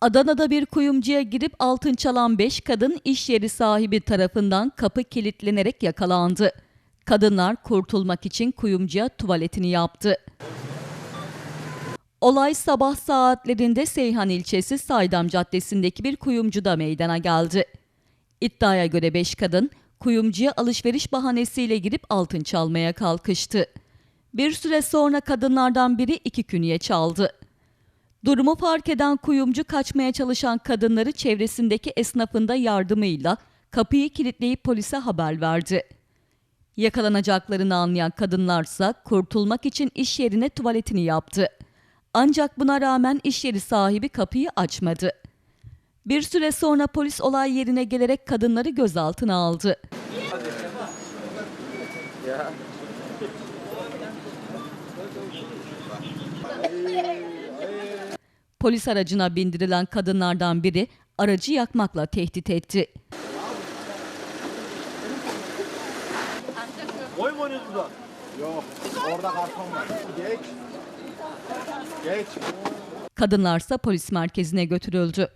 Adana'da bir kuyumcuya girip altın çalan 5 kadın iş yeri sahibi tarafından kapı kilitlenerek yakalandı. Kadınlar kurtulmak için kuyumcuya tuvaletini yaptı. Olay sabah saatlerinde Seyhan ilçesi Saydam Caddesi'ndeki bir kuyumcuda meydana geldi. İddiaya göre 5 kadın kuyumcuya alışveriş bahanesiyle girip altın çalmaya kalkıştı. Bir süre sonra kadınlardan biri iki künye çaldı. Durumu fark eden kuyumcu kaçmaya çalışan kadınları çevresindeki esnafında yardımıyla kapıyı kilitleyip polise haber verdi. Yakalanacaklarını anlayan kadınlarsa kurtulmak için iş yerine tuvaletini yaptı. Ancak buna rağmen iş yeri sahibi kapıyı açmadı. Bir süre sonra polis olay yerine gelerek kadınları gözaltına aldı. Polis aracına bindirilen kadınlardan biri aracı yakmakla tehdit etti. Boy mu oynuyoruz burada? Yok. Orada karton var. Geç. Geç. Kadınlarsa polis merkezine götürüldü.